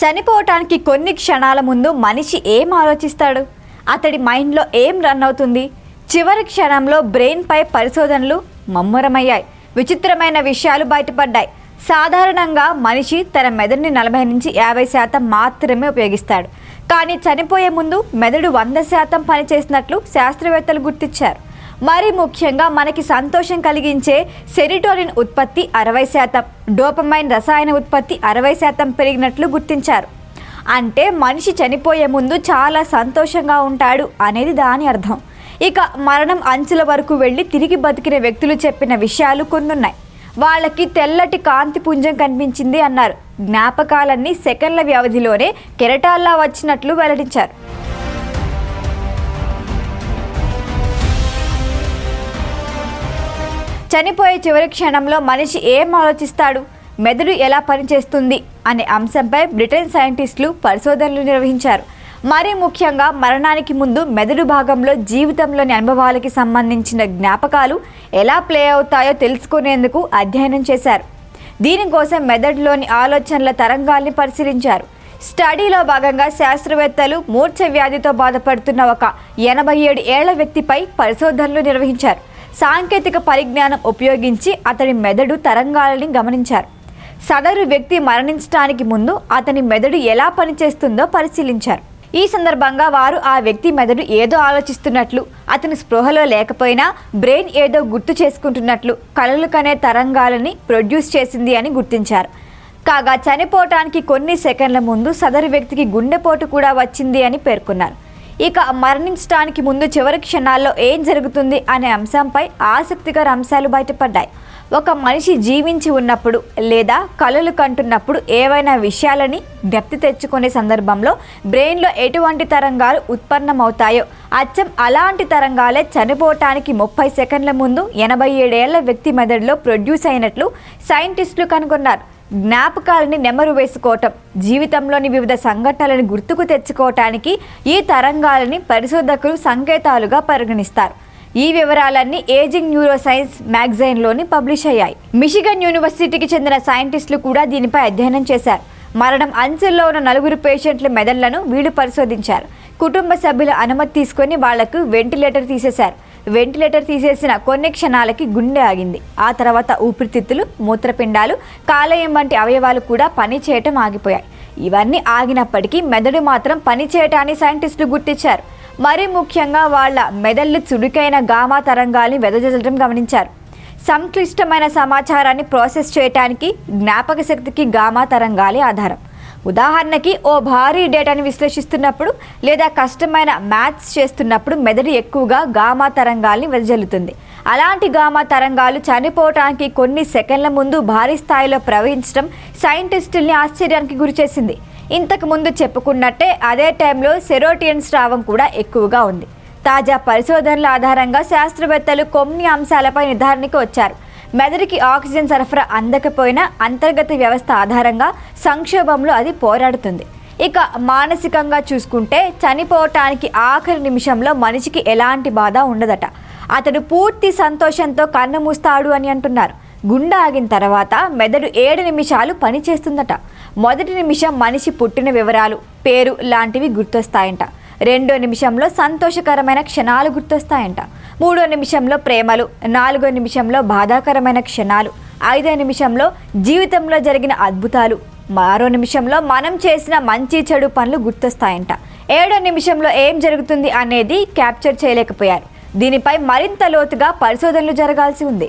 చనిపోవటానికి కొన్ని క్షణాల ముందు మనిషి ఏం ఆలోచిస్తాడు? అతడి మైండ్లో ఏం రన్ అవుతుంది? చివరి క్షణంలో బ్రెయిన్పై పరిశోధనలు మమ్మురమయ్యాయి. విచిత్రమైన విషయాలు బయటపడ్డాయి. సాధారణంగా మనిషి తన మెదడుని నలభై నుంచి యాభై శాతం మాత్రమే ఉపయోగిస్తాడు. కానీ చనిపోయే ముందు మెదడు వంద శాతం పనిచేసినట్లు శాస్త్రవేత్తలు గుర్తించారు. మరి ముఖ్యంగా మనకి సంతోషం కలిగించే సెరిటోనిన్ ఉత్పత్తి అరవై శాతం డోపమైన్ రసాయన ఉత్పత్తి అరవై శాతం పెరిగినట్లు గుర్తించారు. అంటే మనిషి చనిపోయే ముందు చాలా సంతోషంగా ఉంటాడు అనేది దాని అర్థం. ఇక మరణం అంచుల వరకు వెళ్ళి తిరిగి బతికిన వ్యక్తులు చెప్పిన విషయాలు కొన్నున్నాయి. వాళ్ళకి తెల్లటి కాంతి పుంజం కనిపించింది అన్నారు. జ్ఞాపకాలన్నీ సెకండ్ల వ్యవధిలోనే కెరటాల్లా వచ్చినట్లు వెల్లడించారు. చనిపోయే చివరి క్షణంలో మనిషి ఏం ఆలోచిస్తాడు? మెదడు ఎలా పనిచేస్తుంది? అనే అంశంపై బ్రిటన్ సైంటిస్టులు పరిశోధనలు నిర్వహించారు. మరీ ముఖ్యంగా మరణానికి ముందు మెదడు భాగంలో జీవితంలోని అనుభవాలకి సంబంధించిన జ్ఞాపకాలు ఎలా ప్లే అవుతాయో తెలుసుకునేందుకు అధ్యయనం చేశారు. దీనికోసం మెదడులోని ఆలోచనల తరంగాల్ని పరిశీలించారు. స్టడీలో భాగంగా శాస్త్రవేత్తలు మూర్ఛ వ్యాధితో బాధపడుతున్న ఒక ఎనభై ఏడు ఏళ్ళ వ్యక్తిపై పరిశోధనలు నిర్వహించారు. సాంకేతిక పరిజ్ఞానం ఉపయోగించి అతని మెదడు తరంగాలని గమనించారు. సదరు వ్యక్తి మరణించడానికి ముందు అతని మెదడు ఎలా పనిచేస్తుందో పరిశీలించారు. ఈ సందర్భంగా వారు ఆ వ్యక్తి మెదడు ఏదో ఆలోచిస్తున్నట్లు అతని స్పృహలో లేకపోయినా బ్రెయిన్ ఏదో గుర్తు చేసుకుంటున్నట్లు కలలు కనే తరంగాలని ప్రొడ్యూస్ చేసింది అని గుర్తించారు. కాగా చనిపోవటానికి కొన్ని సెకండ్ల ముందు సదరు వ్యక్తికి గుండెపోటు కూడా వచ్చింది అని పేర్కొన్నారు. ఇక మరణించడానికి ముందు చివరి క్షణాల్లో ఏం జరుగుతుంది అనే అంశంపై ఆసక్తికర అంశాలు బయటపడ్డాయి. ఒక మనిషి జీవించి ఉన్నప్పుడు లేదా కళలు కంటున్నప్పుడు ఏవైనా విషయాలని జ్ఞప్తి తెచ్చుకునే సందర్భంలో బ్రెయిన్లో ఎటువంటి తరంగాలు ఉత్పన్నమవుతాయో అచ్చం అలాంటి తరంగాలే చనిపోవటానికి ముప్పై సెకండ్ల ముందు ఎనభై ఏడేళ్ళ వ్యక్తి మెదడులో ప్రొడ్యూస్ అయినట్లు సైంటిస్టులు కనుగొన్నారు. జ్ఞాపకాలని నెమరు వేసుకోవటం జీవితంలోని వివిధ సంఘటనలను గుర్తుకు తెచ్చుకోవటానికి ఈ తరంగాలని పరిశోధకులు సంకేతాలుగా పరిగణిస్తారు. ఈ వివరాలన్నీ ఏజింగ్ న్యూరో సైన్స్ మ్యాగజైన్లోని పబ్లిష్ అయ్యాయి. మిషిగన్ యూనివర్సిటీకి చెందిన సైంటిస్టులు కూడా దీనిపై అధ్యయనం చేశారు. మరణం అంచెల్లో ఉన్న నలుగురు పేషెంట్ల మెదళ్ళను వీళ్ళు పరిశోధించారు. కుటుంబ సభ్యుల అనుమతి తీసుకొని వాళ్ళకు వెంటిలేటర్ తీసేశారు. వెంటిలేటర్ తీసేసిన కొన్ని క్షణాలకి గుండె ఆగింది. ఆ తర్వాత ఊపిరితిత్తులు మూత్రపిండాలు కాలేయం వంటి అవయవాలు కూడా పని చేయటం ఆగిపోయాయి. ఇవన్నీ ఆగినప్పటికీ మెదడు మాత్రం పని చేయటాన్ని సైంటిస్టులు గుర్తించారు. మరీ ముఖ్యంగా వాళ్ళ మెదళ్ళు చురుకైన గామా తరంగాల్ని వెదజల్లడం గమనించారు. సంక్లిష్టమైన సమాచారాన్ని ప్రాసెస్ చేయటానికి జ్ఞాపక శక్తికి గామా తరంగాలే ఆధారం. ఉదాహరణకి ఓ భారీ డేటాని విశ్లేషిస్తున్నప్పుడు లేదా కష్టమైన మ్యాథ్స్ చేస్తున్నప్పుడు మెదడు ఎక్కువగా గామా తరంగాల్ని వెదజల్లుతుంది. అలాంటి గామా తరంగాలు చనిపోవటానికి కొన్ని సెకండ్ల ముందు భారీ స్థాయిలో ప్రవహించడం సైంటిస్టుల్ని ఆశ్చర్యానికి గురిచేసింది. ఇంతకు ముందు చెప్పుకున్నట్టే అదే టైంలో సెరోటియన్ స్రావం కూడా ఎక్కువగా ఉంది. తాజా పరిశోధనల ఆధారంగా శాస్త్రవేత్తలు కొన్ని అంశాలపై నిర్ధారణకి వచ్చారు. మెదడుకి ఆక్సిజన్ సరఫరా అందకపోయినా అంతర్గత వ్యవస్థ ఆధారంగా సంక్షోభంలో అది పోరాడుతుంది. ఇక మానసికంగా చూసుకుంటే చనిపోవటానికి ఆఖరి నిమిషంలో మనిషికి ఎలాంటి బాధ ఉండదట. అతడు పూర్తి సంతోషంతో కన్ను మూస్తాడు అని అంటున్నారు. గుండె ఆగిన తర్వాత మెదడు ఏడు నిమిషాలు పనిచేస్తుందట. మొదటి నిమిషం మనిషి పుట్టిన వివరాలు పేరు లాంటివి గుర్తొస్తాయంట. రెండో నిమిషంలో సంతోషకరమైన క్షణాలు గుర్తొస్తాయంట. మూడో నిమిషంలో ప్రేమలు నాలుగో నిమిషంలో బాధాకరమైన క్షణాలు ఐదో నిమిషంలో జీవితంలో జరిగిన అద్భుతాలు మరో నిమిషంలో మనం చేసిన మంచి చెడు పనులు గుర్తొస్తాయంట. ఏడో నిమిషంలో ఏం జరుగుతుంది అనేది క్యాప్చర్ చేయలేకపోయారు. దీనిపై మరింత లోతుగా పరిశోధనలు జరగాల్సి ఉంది.